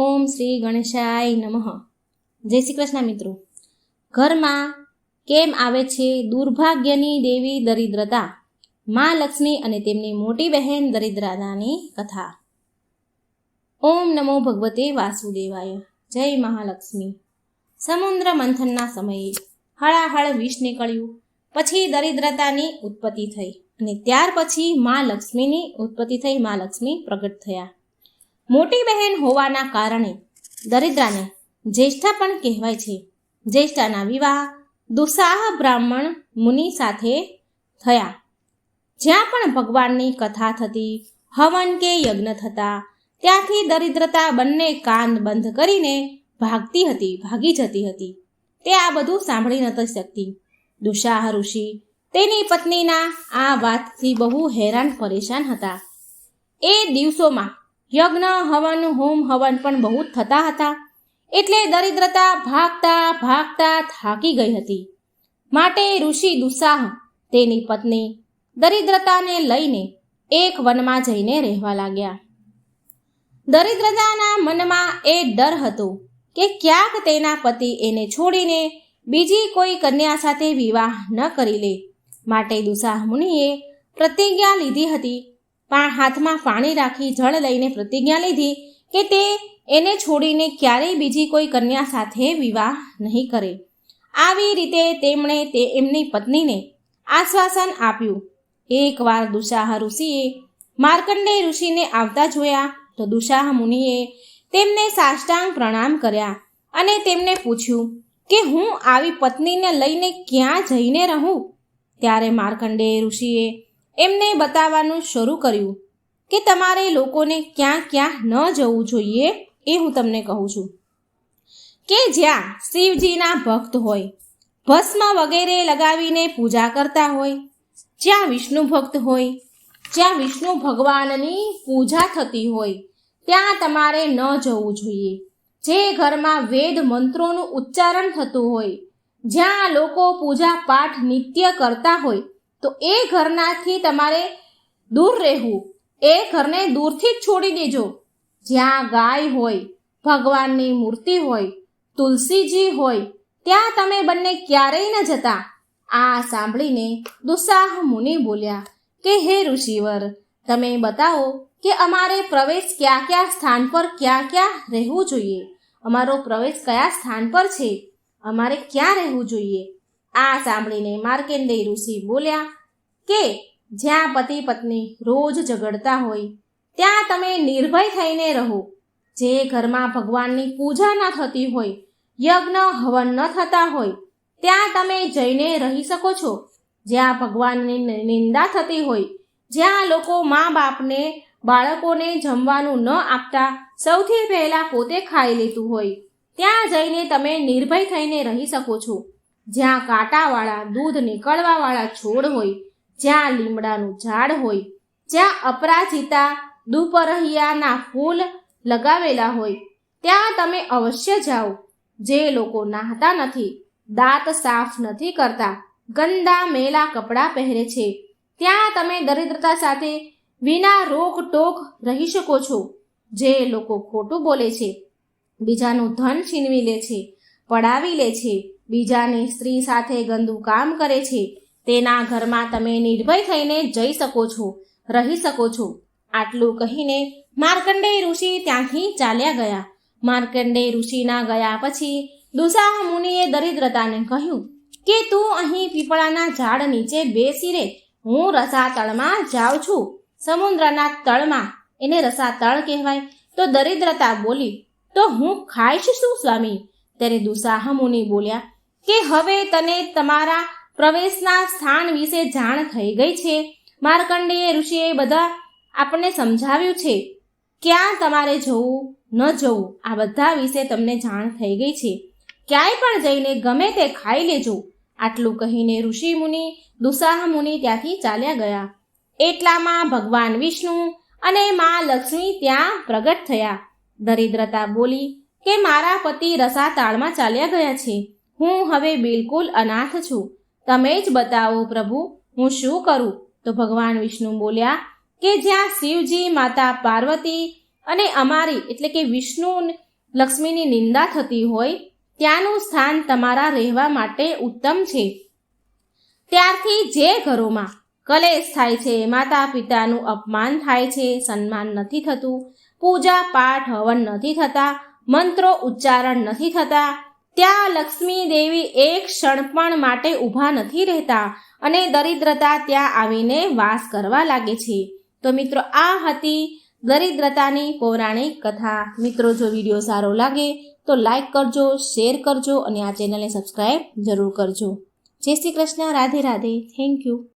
ઓમ શ્રી ગણેશાય નમઃ. જય શ્રી કૃષ્ણ મિત્રો. ઘરમાં કેમ આવે છે દુર્ભાગ્યની દેવી દરિદ્રતા? મા લક્ષ્મી અને તેમની મોટી બહેન દરિદ્રતાની કથા. ઓમ નમો ભગવતે વાસુદેવાય. જય મહાલક્ષ્મી. સમુદ્ર મંથનના સમયે હળાહળ વિષ નીકળ્યું. પછી દરિદ્રતાની ઉત્પત્તિ થઈ અને ત્યાર પછી મા લક્ષ્મીની ઉત્પત્તિ થઈ મા લક્ષ્મી પ્રગટ થયા. મોટી બહેન હોવાના કારણે દરિદ્રાને જ્યેષ્ઠા પણ કહેવાય છે. જ્યેષ્ઠાના વિવાહ દુસાહ બ્રાહ્મણ મુનિ સાથે થયા. જ્યાં પણ ભગવાનની કથા થતી, હવન કે યજ્ઞ થતા, ત્યાંથી દરિદ્રતા બંને કાન બંધ કરીને ભાગતી હતી, ભાગી જતી હતી. તે આ બધું સાંભળી નહોતી શકતી. દુષાહ ઋષિ તેની પત્નીના આ વાતથી બહુ હેરાન પરેશાન હતા. એ દિવસોમાં યજ્ઞ, હવન, હોમ, હવન પણ બહુ થતા હતા. એટલે દરિદ્રતા ભાગતા ભાગતા થાકી ગઈ હતી. માટે ઋષિ દુસાહ તેની પત્ની દરિદ્રતાને લઈને એક વનમાં જઈને રહેવા લાગ્યા. દરિદ્રતાના મનમાં એ ડર હતો કે ક્યાંક તેના પતિ એને છોડીને બીજી કોઈ કન્યા સાથે વિવાહ ન કરી લે. માટે દુસાહ મુનિએ પ્રતિજ્ઞા લીધી હતી પણ હાથમાં પાણી રાખી જળ લઈને પ્રતિજ્ઞા લીધી કે તે એને છોડીને ક્યારેય બીજી કોઈ કન્યા સાથે વિવાહ નહીં કરે. આવી રીતે તેમણે તે એમની પત્નીને આશ્વાસન આપ્યું. એકવાર દુષાહ ઋષિએ માર્કંડે ઋષિને આવતા જોયા તો દુષાહ મુનિએ તેમને સાષ્ટાંગ પ્રણામ કર્યા અને તેમને પૂછ્યું કે હું આવી પત્નીને લઈને ક્યાં જઈને રહું? ત્યારે માર્કંડે ઋષિએ એમને બતાવવાનું શરૂ કર્યું કે તમારે લોકોને ક્યાં ક્યાં ન જવું જોઈએ એ હું તમને કહું છું. કે જ્યાં શિવજીના ભક્ત હોય, ભસ્મ વગેરે લગાવીને પૂજા કરતા હોય, જ્યાં વિષ્ણુ ભક્ત હોય, જ્યાં વિષ્ણુ ભગવાનની પૂજા થતી હોય, ત્યાં તમારે ન જવું જોઈએ. જે ઘરમાં વેદ મંત્રોનું ઉચ્ચારણ થતું હોય, જ્યાં લોકો પૂજા પાઠ નિત્ય કરતા હોય તો એ ઘરનાથી તમારે દૂર રહેવું. એ ઘરને દૂરથી જ છોડી દેજો. જ્યાં ગાય હોય, ભગવાનની મૂર્તિ હોય, તુલસીજી હોય, ત્યાં તમે બંને ક્યારેય ન જતા. આ સાંભળીને દુસાહ મુનિ બોલ્યા, કે હે ઋષિવર, તમે બતાવો કે અમારે પ્રવેશ કયા કયા સ્થાન પર ક્યાં ક્યાં રહેવું જોઈએ? અમારો પ્રવેશ કયા સ્થાન પર છે? અમારે ક્યાં રહેવું જોઈએ? આ સાંભળીને માર્કેન્ડેય ઋષિ બોલ્યા, કે જ્યાં પતિ પત્ની રોજ ઝઘડતા હોય, ત્યાં તમે નિર્ભય થઈને રહો. જે ઘરમાં ભગવાનની પૂજા ન થતી હોય, યજ્ઞ હવન ન થતા હોય, ત્યાં તમે જઈને રહી શકો છો. જ્યાં ભગવાનની નિંદા થતી હોય, જ્યાં લોકો મા બાપને બાળકોને જમવાનું ન આપતા સૌથી પહેલાં પોતે ખાઈ લેતું હોય, ત્યાં જઈને તમે નિર્ભય થઈને રહી શકો છો. જ્યાં કાંટાવાળા દૂધ નીકળવાવાળા છોડ હોય, જ્યાં લીમડાનું ઝાડ હોય, જ્યાં અપરાજિતા દુપરહિયાના ફૂલ લગાવેલા હોય, ત્યાં તમે અવશ્ય જાઓ. જે લોકો નાહતા નથી, દાંત સાફ નથી કરતા, ગંદા મેલા કપડાં પહેરે છે, ત્યાં તમે દરિદ્રતા સાથે વિના રોક રહી શકો છો. જે લોકો ખોટું બોલે છે, બીજાનું ધન છીનવી લે છે, પડાવી લે છે બીજાની સ્ત્રી સાથે ગંદુ કામ કરે છે, તેના ઘરમાં તમે નિર્ભય થઈને જઈ શકો છો, રહી શકો છો. આટલું કહીને માર્કંડેય ઋષિ ત્યાંથી ચાલ્યા ગયા. માર્કંડેય ઋષિના ગયા પછી દુસાહ મુનિએ દરિદ્રતાને કહ્યું, કે તું અહીં પીપળાના ઝાડ નીચે બેસી રે? હું રસાતળમાં જાઉં છું. સમુદ્રના તળમાં એને રસાતળ કહેવાય. તો દરિદ્રતા બોલી, તો હું ખાઈશ શું, સ્વામી? ત્યારે દુસાહ મુનિ બોલ્યા કે હવે તને તમારા પ્રવેશના સ્થાન વિશે જાણ થઈ ગઈ છે? માર્કંડેય ઋષિએ બધા આપણને સમજાવ્યું છે. ક્યાં તમારે જવું, ન જવું, આ બધા વિશે તમને જાણ થઈ ગઈ છે. ક્યાંય પણ જઈને ગમે તે ખાઈ લેજો. આટલું કહીને ઋષિ મુનિ દુસાહ મુનિ ત્યાંથી ચાલ્યા ગયા. એટલામાં ભગવાન વિષ્ણુ અને મા લક્ષ્મી ત્યાં પ્રગટ થયા. દરિદ્રતા બોલી કે મારા પતિ રસાતાળમાં ચાલ્યા ગયા છે. હું હવે બિલકુલ અનાથ છું. તમે જ બતાવો પ્રભુ, હું શું કરું? તો ભગવાન વિષ્ણુ બોલ્યા, કે જ્યાં શિવજી, માતા પાર્વતી અને અમારી એટલે કે વિષ્ણુ લક્ષ્મીની નિંદા થતી હોય, ત્યાંનું સ્થાન તમારા રહેવા માટે ઉત્તમ છે. ત્યારથી જે ઘરોમાં કલેશ થાય છે માતા પિતાનું અપમાન થાય છે, સન્માન નથી થતું પૂજા પાઠ હવન નથી થતા, મંત્રો ઉચ્ચારણ નથી થતા ત્યાં લક્ષ્મી દેવી એક ક્ષણ પણ માટે ઊભા નથી રહેતા અને દરિદ્રતા ત્યાં આવીને વાસ કરવા લાગે છે. તો મિત્રો, આ હતી દરિદ્રતાની પૌરાણિક કથા. મિત્રો, જો વીડિયો સારો લાગે તો લાઈક કરજો, શેર કરજો અને આ ચેનલને સબસ્ક્રાઈબ જરૂર કરજો. જય શ્રી કૃષ્ણ, રાધે રાધે. Thank you.